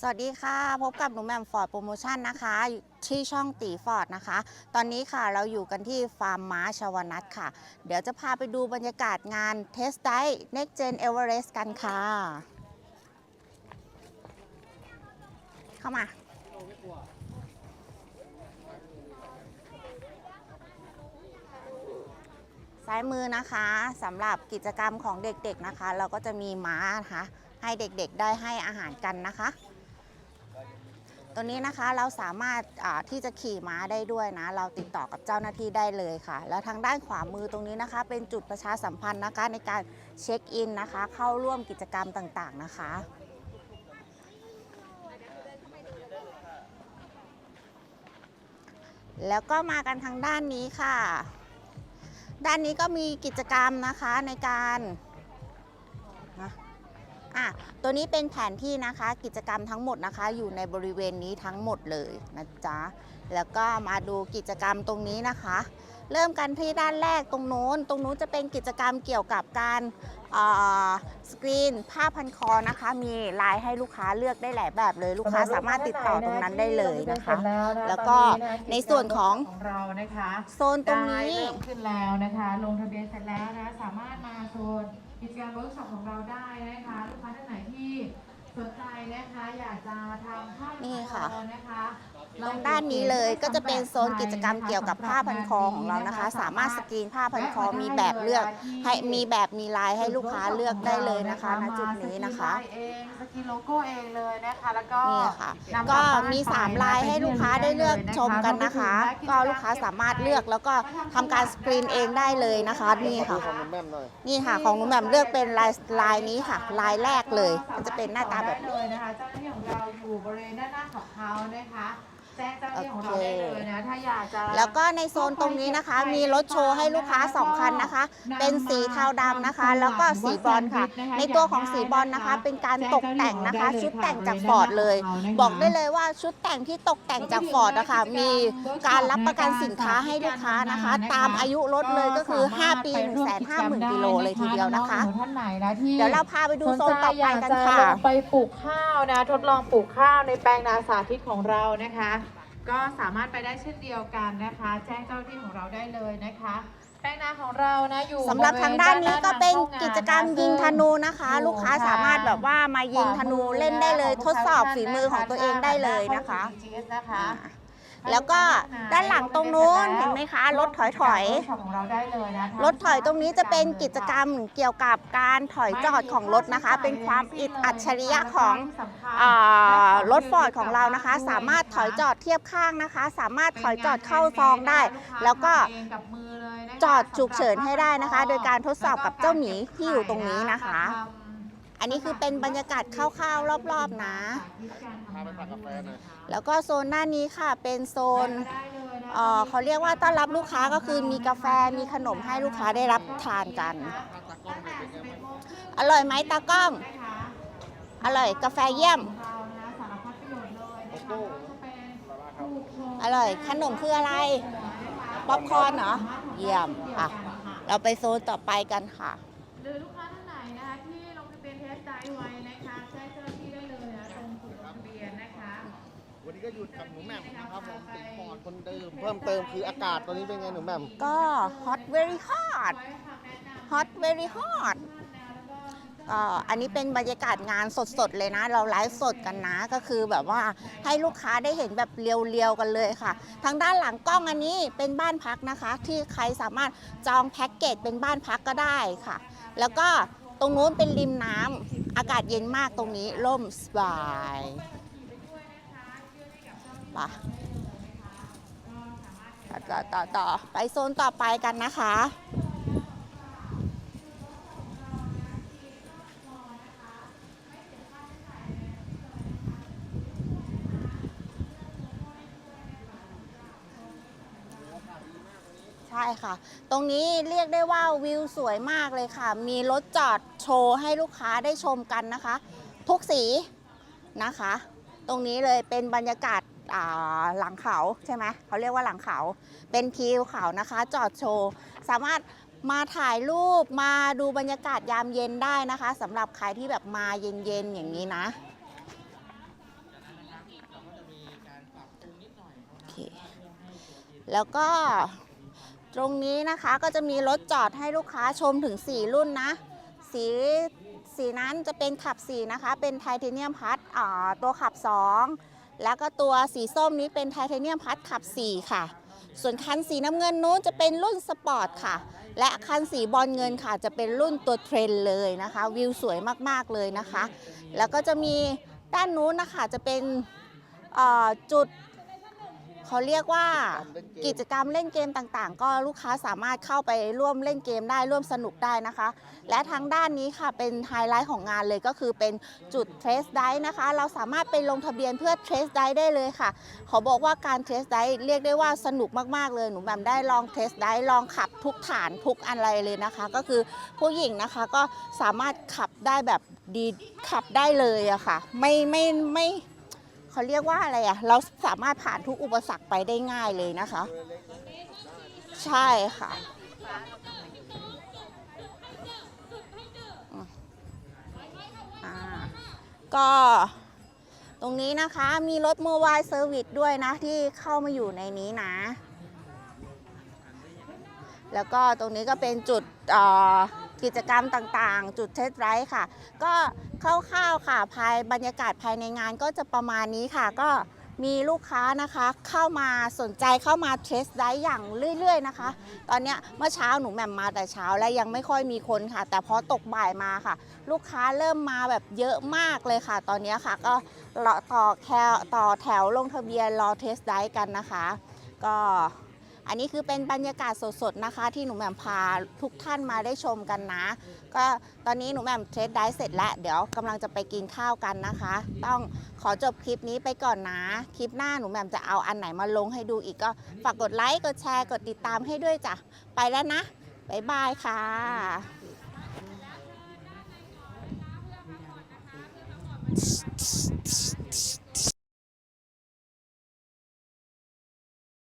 สวัสดีค่ะ พบกับหนูแมมฟอร์ดโปรโมชั่นนะคะที่ช่องตีฟอร์ดนะคะ ตอนนี้ค่ะเราอยู่กันที่ฟาร์มม้าชาวนัทค่ะ เดี๋ยวจะพาไปดูบรรยากาศงานเทสได Next Gen Everest กันค่ะ เข้ามา ซ้ายมือนะคะสำหรับกิจกรรมของเด็กๆนะคะ เราก็จะมีม้านะคะให้เด็กๆได้ให้อาหารกันนะคะ ตัวนี้นะคะเราสามารถที่จะขี่ม้าได้ด้วยนะ เราติดต่อกับเจ้าหน้าที่ได้เลยค่ะ แล้วทางด้านขวามือตรงนี้นะคะ เป็นจุดประชาสัมพันธ์นะคะในการเช็คอินนะคะ เข้าร่วมกิจกรรมต่างๆนะคะแล้วก็มากันทางด้านนี้ค่ะ ด้านนี้ก็มีกิจกรรมนะคะในการ อะตัวนี้เป็นแผนที่นะคะกิจกรรมทั้งหมดนะคะ อยู่ในบริเวณนี้ทั้งหมดเลยนะจ๊ะแล้วก็มาดูกิจกรรมตรงนี้นะคะ เริ่มกันที่ด้านแรกตรงโน้น ตรงนู้นจะเป็นกิจกรรมเกี่ยวกับการเอ่อสกรีนผ้าพันคอนะคะ มีลายให้ลูกค้าเลือกได้หลายแบบเลย ลูกค้าสามารถติดต่อตรงนั้นได้เลยนะคะ แล้วก็ในส่วนของของเรานะคะโซนตรงนี้ได้เริ่มขึ้นแล้วนะคะ ลงทะเบียนเสร็จแล้วนะสามารถมาโซนกิจกรรมเวิร์กช็อปของเราได้นะคะลูกค้าท่านไหนที่สนใจนะคะอยากจะทำผ้านี่ค่ะนะคะตรง ด้านนี้เลยก็จะเป็นโซนกิจกรรมเกี่ยวกับผ้าพันคอของเรานะคะ สามารถสกรีนผ้าพันคอมีแบบเลือกให้มีแบบมีลายให้ลูกค้าเลือกได้เลยนะคะณจุดนี้นะคะมาสกรีนลายเองสกรีนโลโก้เองเลยนะคะแล้วก็นี่ค่ะนำก็ลับบ้านมีไป3ลายให้ลูกค้าได้เลือกชมกันนะคะ ก็ลูกค้าสามารถเลือกแล้วก็ทำการสกรีนเองได้เลยนะคะนี่ค่ะของน้ำแม่มหน่อยนี่ค่ะของหนุ่มแหม่มเลือกเป็นลายลายนี้ค่ะ ลายแรกเลยก็จะเป็นหน้าตาแบบได้นี้เลยนะคะเจ้าหน้าที่ของเราอยู่บริเวณด้านหน้าของเขานะคะ แล้วก็ในโซนตรงนี้นะคะ มีรถโชว์ให้ลูกค้า 2 คันนะคะ เป็นสีเทาดำนะคะ แล้วก็สีบอลค่ะ ในตัวของสีบอลนะคะ เป็นการตกแต่งนะคะ ชุดแต่งจากฟอร์ดเลย บอกได้เลยว่าชุดแต่งที่ตกแต่งจากฟอร์ดนะคะมีการรับประกันสินค้าให้ลูกค้านะคะ ตามอายุรถเลยก็คือ 5 ปี 1 5 0 0 0 0กิโลเลยทีเดียวนะคะองๆท่านไหนนะที่เดี๋ยวเราพาไปดูโซนต่อไปกันสใจอยาค่ะจลงไปปลูกข้าวนะ ทดลองปลูกข้าวในแปลงนาสาธิตของเรานะคะ ก็สามารถไปได้เช่นเดียวกันนะคะ แจ้งเจ้าหน้าที่ของเราได้เลยนะคะแปลงนาของเรานะอยู่สำหรับทางด้านนี้ก็เป็นกิจกรรมยิงธนูนะคะอยู่ลูกค้าสามารถแบบว่ามายิงธนูเล่นได้เลย ทดสอบฝีมือของตัวเองได้เลยนะคะนะคะ แล้วก็ด้านหลังตรงนู้นเห็นไหมคะรถถอยถอยของเราได้เลยนะรถถอยตรงนี้จะเป็นกิจกรรมเกี่ยวกับการถอยจอดของรถนะคะ เป็นความอิดอัจฉริยะของอ่ารถฟอร์ดของเรานะคะ สามารถถอยจอดเทียบข้างนะคะ สามารถถอยจอดเข้าซองได้ แล้วก็จอดฉุกเฉินให้ได้นะคะ โดยการทดสอบกับเจ้าหมีที่อยู่ตรงนี้นะคะ อันนี้คือเป็นบรรยากาศคร่าวๆรอบๆนะ พาไปสั่งกาแฟหน่อยแล้วก็โซนหน้านี้ค่ะเป็นโซนเอ่อเขาเรียกว่าต้อนรับลูกค้าก็คือมีกาแฟมีขนมให้ลูกค้าได้รับทานกันอร่อยไหมตากล้อง อร่อยกาแฟเยี่ยมอร่อยขนมคืออะไร ป๊อปคอร์นเหรอ เยี่ยม อะ เราไปโซนต่อไปกันค่ะ หรือลูกค้าท่านไหนนะคะที่ล งทะเบียนเทสไดไว้นะคะแจ้งเจ้าหน้าที่ได้เลยนะตรงจุดลงทะเบียนนะคะวันนี้ก็หยุดกับหนูแหม่มนะครับผมเป็นปอดคนเดิม เพิ่มเติมคืออากาศตอนนี้เป็นไงหนูแหม่มก็ hot very hot hot very hot ก็อันนี้เป็นบรรยากาศงานสดๆเลยนะ เราไลฟ์สดกันนะก็คือแบบว่าให้ลูกค้าได้เห็นแบบเรียวๆกันเลยค่ะ ทางด้านหลังกล้องอันนี้เป็นบ้านพักนะคะ ที่ใครสามารถจองแพ็กเกจเป็นบ้านพักก็ได้ค่ะ แล้วก็ตรงนู้นเป็นริมน้ำ อากาศเย็นมากตรงนี้ร่มสบายไปต่อต่อต่อไปโซนต่อไปกันนะคะ ใช่ค่ะ ตรงนี้เรียกได้ว่าวิวสวยมากเลยค่ะ มีรถจอดโชว์ให้ลูกค้าได้ชมกันนะคะ ทุกสีนะคะ ตรงนี้เลยเป็นบรรยากาศหลังเขาใช่ไหมเขาเรียกว่าหลังเขา เป็นทิวเขานะคะ จอดโชว์ สามารถมาถ่ายรูปมาดูบรรยากาศยามเย็นได้นะคะสำหรับใครที่แบบมาเย็นๆอย่างนี้นะแล้วก็ ตรงนี้นะคะก็จะมีรถจอดให้ลูกค้าชมถึง 4 รุ่นนะ สีสีนั้นจะเป็นขับ 4 นะคะ เป็นไทเทเนียมพัดตัวขับ 2 แล้วก็ตัวสีส้มนี้เป็นไทเทเนียมพัดขับ 4 ค่ะ ส่วนคันสีน้ำเงินนู้นจะเป็นรุ่นสปอร์ตค่ะ และคันสีบอลเงินค่ะ จะเป็นรุ่นตัวเทรนเลยนะคะ วิวสวยมากๆเลยนะคะ แล้วก็จะมีด้านนู้นนะคะจะเป็นจุด เขาเรียกว่ากิจกรรมเล่นเกมต่างๆ ก็ลูกค้าสามารถเข้าไปร่วมเล่นเกมได้ร่วมสนุกได้นะคะ และทางด้านนี้ค่ะเป็นไฮไลท์ของงานเลยก็คือเป็นจุดเทรสได้นะคะ เราสามารถไปลงทะเบียนเพื่อเทรสได้ได้เลยค่ะขอบอกว่าการเทรสได้เรียกได้ว่าสนุกมากๆเลยหนูแบบได้ลองเทสได้ลองขับทุกฐานทุกอะไรเลยนะคะ ก็คือผู้หญิงนะคะก็สามารถขับได้แบบดีขับได้เลยอะค่ะ ไม่ไม่ไม่ เขาเรียกว่าอะไรอะเราสามารถผ่านทุกอุปสรรคไปได้ง่ายเลยนะคะ ใช่ค่ะก็ตรงนี้นะคะมีรถโมบายเซอร์วิสด้วยนะ ที่เข้ามาอยู่ในนี้นะ แล้วก็ตรงนี้ก็เป็นจุดอ่อ กิจกรรมต่างๆ จุดเทสไรด์ค่ะ ก็คร่าวๆค่ะภายบรรยากาศภายในงานก็จะประมาณนี้ค่ะ ก็มีลูกค้านะคะเข้ามาสนใจเข้ามาเทสได้อย่างเรื่อย ๆ นะคะ ตอนนี้เมื่อเช้าหนูแหม่มมาแต่เช้าและยังไม่ค่อยมีคนค่ะ แต่พอตกบ่ายมาค่ะ ลูกค้าเริ่มมาแบบเยอะมากเลยค่ะ ตอนนี้ค่ะก็รอต่อแคลต่อแถวลงทะเบียนรอเทสได้กันนะคะ ก็ อันนี้คือเป็นบรรยากาศสดๆนะคะ ที่หนูแหม่มพาทุกท่านมาได้ชมกันนะ ก็ตอนนี้หนูแหม่มเทสได้เสร็จแล้ว เดี๋ยวกำลังจะไปกินข้าวกันนะคะ ต้องขอจบคลิปนี้ไปก่อนนะ คลิปหน้าหนูแหม่มจะเอาอันไหนมาลงให้ดูอีกก็ฝากกดไลค์กดแชร์กดติดตามให้ด้วยจ้ะไปแล้วนะบ๊ายบายค่ะ